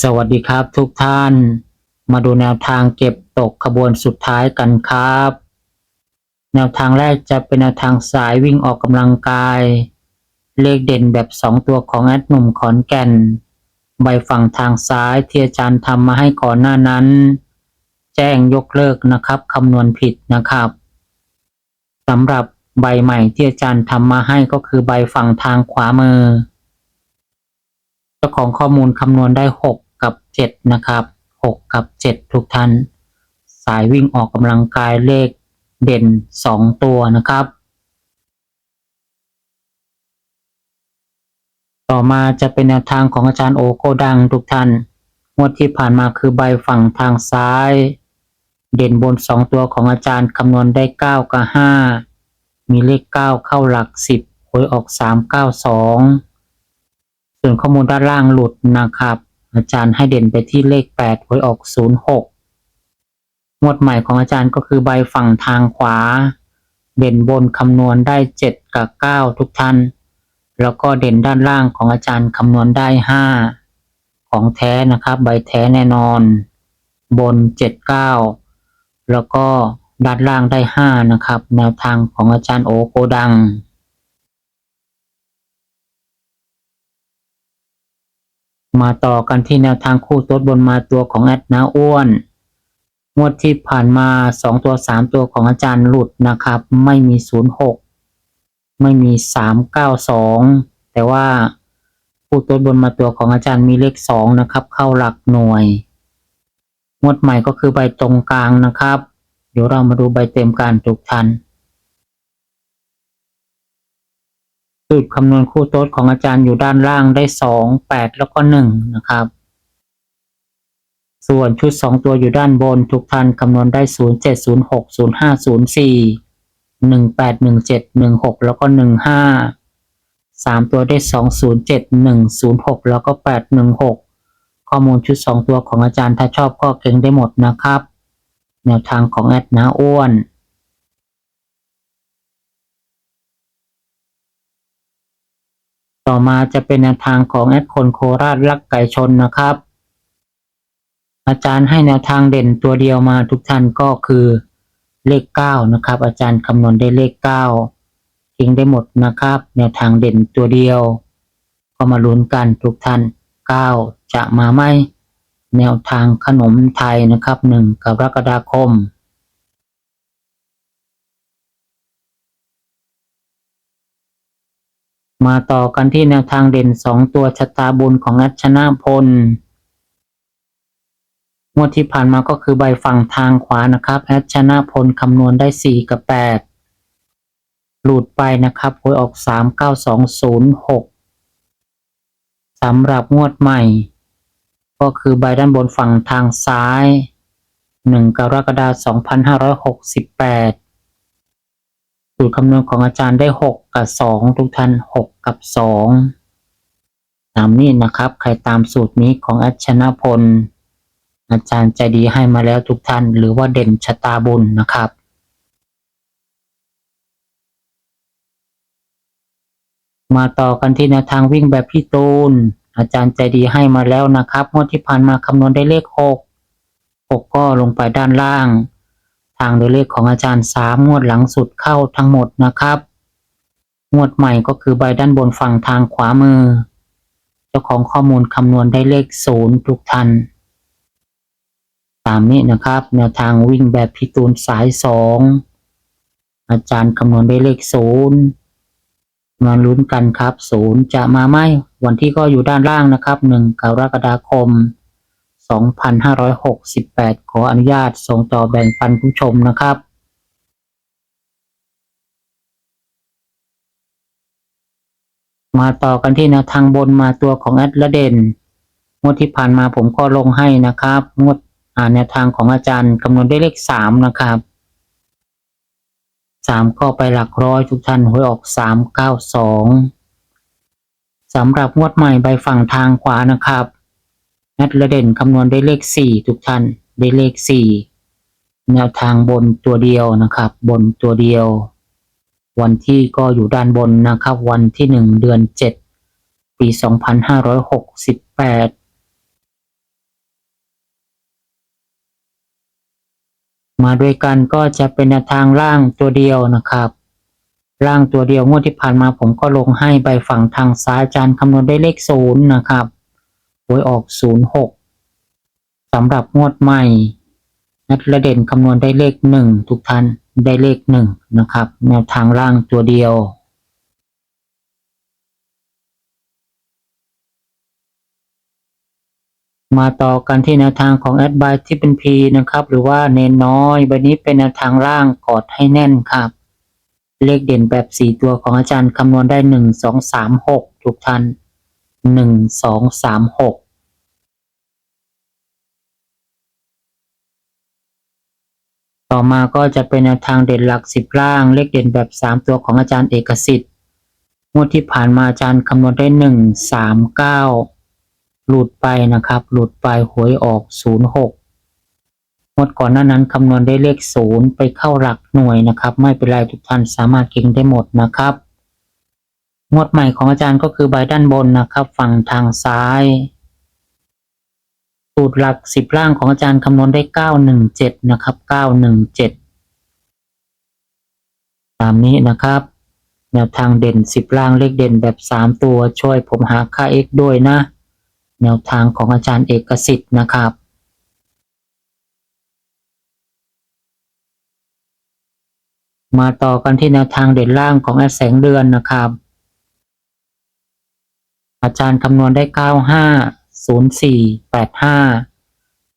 สวัสดีครับทุกท่าน มาดูแนวทางเก็บตกขบวนสุดท้ายกันครับ แนวทางแรกจะเป็นแนวทางสายวิ่งออกกำลังกาย เลขเด่นแบบ 2 ตัวของแอดหนุ่มขอนแก่น ใบฝั่งทางซ้ายที่อาจารย์ทำมาให้ก่อนหน้านั้น แจ้งยกเลิกนะครับคำนวณผิดนะครับสำหรับใบใหม่ที่อาจารย์ทำมาให้ก็คือใบฝั่งทางขวามือ เจ้าของข้อมูลคำนวณได้ 6 กับ 7 นะครับ 6 กับ 7 ทุกท่าน สายวิ่งออกกำลังกายเลขเด่น 2 ตัวนะครับ ต่อมาจะเป็นแนวทางของอาจารย์โอโกดังทุกท่านงวดที่ผ่านมาคือใบฝั่งทางซ้าย เด่นบน 2 ตัวของอาจารย์คำนวณได้ 9 กับ 5 มีเลข 9 เข้าหลัก 10หวยออก 3 9 2 ส่วนข้อมูลด้านล่างหลุดนะครับ อาจารย์ให้เด่นไปที่เลข8หวยออก06หมวดใหม่ของอาจารย์ก็คือใบฝั่งทางขวา เด่นบนคำนวณได้ 7 กับ 9 ทุกท่าน แล้วก็เด่นด้านล่างของอาจารย์คำนวณได้ 5 ของแท้นะครับ ใบแท้แน่นอน บน 7 9 แล้วก็ด้านล่างได้ 5 นะครับ แนวทางของอาจารย์โอโกดัง มาต่อกันที่แนวทางคู่ตัวบนมาตัวของแอดนาอ้วน งวดที่ผ่านมาสองตัวสามตัวของอาจารย์หลุดนะครับ ไม่มีศูนย์หกไม่มีสามเก้าสองแต่ว่าคู่ตัวบนมาตัวของอาจารย์มีเลขสองนะครับ เข้าหลักหน่วย งวดใหม่ก็คือใบตรงกลางนะครับ เดี๋ยวเรามาดูใบเต็มการทุกทัน สูตรคำนวณคู่โต๊ดของอาจารย์อยู่ด้านล่างได้สองแปดแล้วก็หนึ่งนะครับ ส่วนชุดสองตัวอยู่ด้านบนทุกท่านคำนวณได้ศูนย์เจ็ดศูนย์หกศูนย์ห้า์สี่หนึ่งแปดหนึ่งเจ็ดหนึ่งหกแล้วก็หนึ่งห้าสามตัวได้สองศูนย์เจ็ดหนึ่งศูนย์หกแล้วก็แปดหนึ่งหกข้อมูลชุดสองตัวของอาจารย์ถ้าชอบก็เก่งได้หมดนะครับ แนวทางของแอดนาอ้วน ต่อมาจะเป็นแนวทางของแอดคนโคราชรักไก่ชนนะครับ อาจารย์ให้แนวทางเด่นตัวเดียวมาทุกท่านก็คือเลขเก้านะครับ อาจารย์คำนวณได้เลขเก้าทิ้งได้หมดนะครับ แนวทางเด่นตัวเดียว ก็มาลุ้นกันทุกท่านเก้าจะมาไหมแนวทางขนมไทยนะครับหนึ่งกรกฎาคม มาต่อกันที่แนวทางเด่นสองตัวชะตาบุญของอัชนะพล งวดที่ผ่านมาก็คือใบฝั่งทางขวานะครับแอดชนะพลคำนวณได้สี่กับแปดหลุดไปนะครับหวยออกสามเก้าสองศูนย์หกสำหรับงวดใหม่ ก็คือใบด้านบนฝั่งทางซ้ายหนึ่งกรกฎาคมสองพันห้าร้อยหกสิบแปด สูตรคำนวณของอาจารย์ได้หกกับสองทุกท่านหกกับสองตามนี้นะครับ ใครตามสูตรนี้ของอัชนะพล อาจารย์ใจดีให้มาแล้วทุกท่าน หรือว่าเด่นชะตาบุญนะครับมาต่อกันที่แนวทางวิ่งแบบพี่ตูน อาจารย์ใจดีให้มาแล้วนะครับงวดที่ผ่านมาคำนวณได้เลขหกหกก็ลงไปด้านล่าง ทางโดยเลขของอาจารย์สามงวดหลังสุดเข้าทั้งหมดนะครับ งวดใหม่ก็คือใบด้านบนฝั่งทางขวามือ เจ้าของข้อมูลคำนวณได้เลขศูนย์ทุกท่านตามนี้นะครับ แนวทางวิ่งแบบพิตูนสายสองอาจารย์คำนวณได้เลขศูนย์มาลุ้นกันครับศูนย์จะมาไหมวันที่ก็อยู่ด้านล่างนะครับหนึ่งกรกฎาคม 2568 ขออนุญาตส่งต่อแบ่งปันผู้ชมนะครับมาต่อกันที่แนวทางบนมาตัวของแอดละเด่นงวดที่ผ่านมาผมก็ลงให้นะครับงวดอ่าแนวทางของอาจารย์คำนวณได้เลขสามนะครับสามก็ไปหลักร้อยทุกท่านหวยออกสามเก้าสองสำหรับงวดใหม่ใบฝั่งทางขวานะครับ แอดละเด่นคำนวณได้เลขสี่ทุกท่านได้เลขสี่แนวทางบนตัวเดียวนะครับ บนตัวเดียว วันที่ก็อยู่ด้านบนนะครับ วันที่หนึ่งเดือนเจ็ดปีสองพันห้าร้อยหกสิบแปดมาด้วยกันก็จะเป็นแนวทางล่างตัวเดียวนะครับ ล่างตัวเดียวงวดที่ผ่านมาผมก็ลงให้ใบฝั่งทางซ้ายจารย์คำนวณได้เลขศูนย์นะครับ หวยออกศูนย์หกสำหรับงวดใหม่ นัดระเด่นคำนวณได้เลขหนึ่งทุกท่านได้เลขหนึ่งนะครับ แนวทางล่างตัวเดียวมาต่อกันที่แนวทางของแอดบายที่เป็น P นะครับ หรือว่าเนนน้อยใบนี้เป็นแนวทางล่างกอดให้แน่นครับ เลขเด่นแบบสี่ตัวของอาจารย์คำนวณได้หนึ่งสองสามหกทุกท่าน หนึ่งสองสามหกต่อมาก็จะเป็นแนวทางเด่นหลักสิบล่าง เลขเด่นแบบสามตัวของอาจารย์เอกสิทธิ์งวดที่ผ่านมาอาจารย์คำนวณได้หนึ่งสามเก้าหลุดไปนะครับ หลุดไปหวยออกศูนย์หกงวดก่อนหน้านั้นคำนวณได้เลขศูนย์ไปเข้าหลักหน่วยนะครับ ไม่เป็นไรทุกท่านสามารถเก่งได้หมดนะครับ งวดใหม่ของอาจารย์ก็คือใบด้านบนนะครับ ฝั่งทางซ้ายสูตรหลักสิบล่างของอาจารย์คำนวณได้เก้าหนึ่งเจ็ดนะครับเก้าหนึ่งเจ็ดตามนี้นะครับแนวทางเด่นสิบล่างเลขเด่นแบบสามตัวช่วยผมหาค่า x ด้วยนะ แนวทางของอาจารย์เอกสิทธิ์นะครับมาต่อกันที่แนวทางเด่นล่างของแอดแสงเดือนนะครับ อาจารย์คำนวณได้ 950485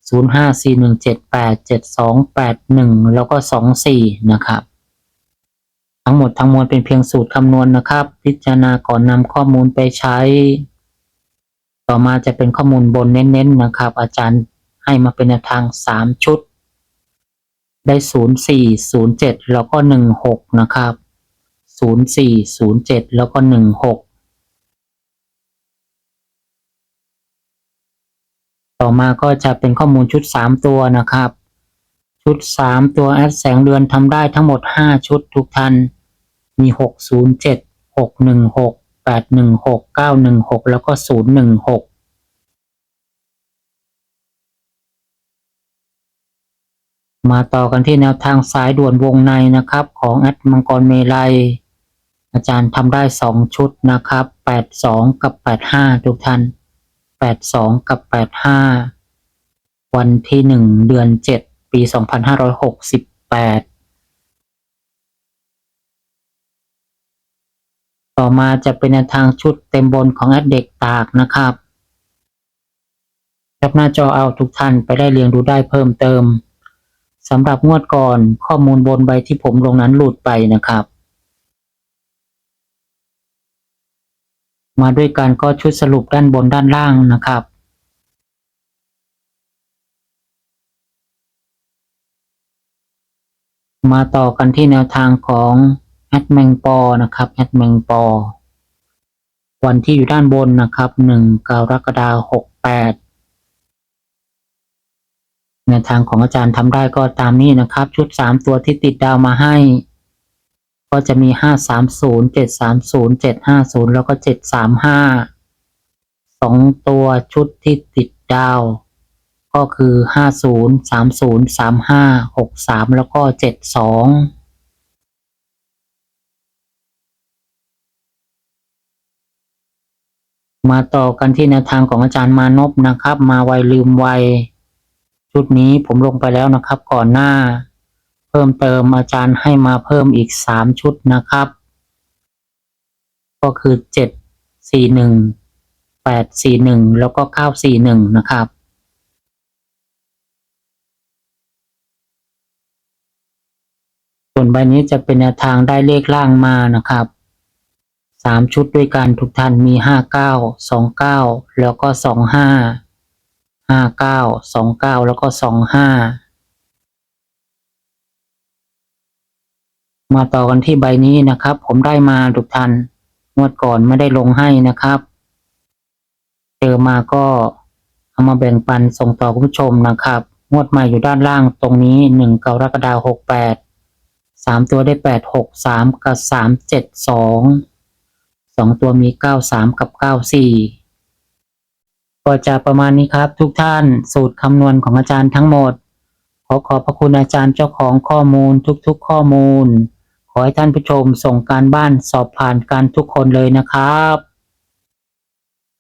0541787281 แล้วก็ 24 นะครับ ทั้งหมดทั้งมวลเป็นเพียงสูตรคำนวณนนะครับ พิจารณาก่อนนำข้อมูลไปใช้ ต่อมาจะเป็นข้อมูลบนเน้นๆนะครับ อาจารย์ให้มาเป็นแนวทาง 3 ชุด ได้ 04 07 แล้วก็ 16 นะครับ 04 07 แล้วก็ 16 ต่อมาก็จะเป็นข้อมูลชุด 3 ตัวนะครับ ชุด 3 ตัวแอดแสงเดือนทำได้ทั้งหมด 5 ชุดทุกท่านมี 607 616 816 916 แล้วก็ 016มาต่อกันที่แนวทางสายด่วนวงในนะครับ ของแอดมังกรเมลัย อาจารย์ทำได้ 2 ชุดนะครับ 82 กับ 85 ทุกท่าน แปดสองกับแปดห้าวันที่หนึ่งเดือนเจ็ดปีสองพันห้าร้อยหกสิบแปดต่อมาจะเป็นทางชุดเต็มบนของแอดเด็กตากนะครับแคปหน้าจอเอาทุกท่านไปได้เรียงดูได้เพิ่มเติมสำหรับงวดก่อนข้อมูลบนใบที่ผมลงนั้นหลุดไปนะครับ มาด้วยกันก็ชุดสรุปด้านบนด้านล่างนะครับมาต่อกันที่แนวทางของแอดแมงปอนะครับแอดแมงปอ วันที่อยู่ด้านบนนะครับหนึ่งกรกฎาคมหกแปดแนวทางของอาจารย์ทำได้ก็ตามนี้นะครับ ชุดสามตัวที่ติดดาวมาให้ ก็จะมีห้าสามศูนย์เจ็ดสามศูนย์เจ็ดห้าศูนย์แล้วก็เจ็ดสามห้าสองตัวชุดที่ติดดาว ก็คือห้าศูนย์สามศูนย์สามห้าหกสามแล้วก็เจ็ดสองมาต่อกันที่แนวทางของอาจารย์มานพนะครับ มาไวลืมไว ชุดนี้ผมลงไปแล้วนะครับก่อนหน้า เพิ่มเติมอาจารย์ให้มาเพิ่มอีกสามชุดนะครับ ก็คือเจ็ดสี่หนึ่งแปดสี่หนึ่งแล้วก็เก้าสี่หนึ่งนะครับส่วนใบนี้จะเป็นแนวทางได้เลขล่างมานะครับสามชุดด้วยกันทุกท่านมีห้าเก้าสองเก้าแล้วก็สองห้าห้าเก้าสองเก้าแล้วก็สองห้า มาต่อกันที่ใบนี้นะครับ ผมได้มาทุกท่านงวดก่อนไม่ได้ลงให้นะครับเจอมาก็เอามาแบ่งปันส่งต่อคุณผู้ชมนะครับ งวดใหม่อยู่ด้านล่างตรงนี้หนึ่งกรกฎาหกแปดสามตัวได้แปดหกสามกับสามเจ็ดสองสองตัวมีเก้าสามกับเก้าสี่ก็จะประมาณนี้ครับทุกท่านสูตรคำนวณของอาจารย์ทั้งหมด ขอขอบพระคุณอาจารย์เจ้าของข้อมูลทุกๆข้อมูล ขอให้ท่านผู้ชมส่งการบ้านสอบผ่านกันทุกคนเลยนะครับ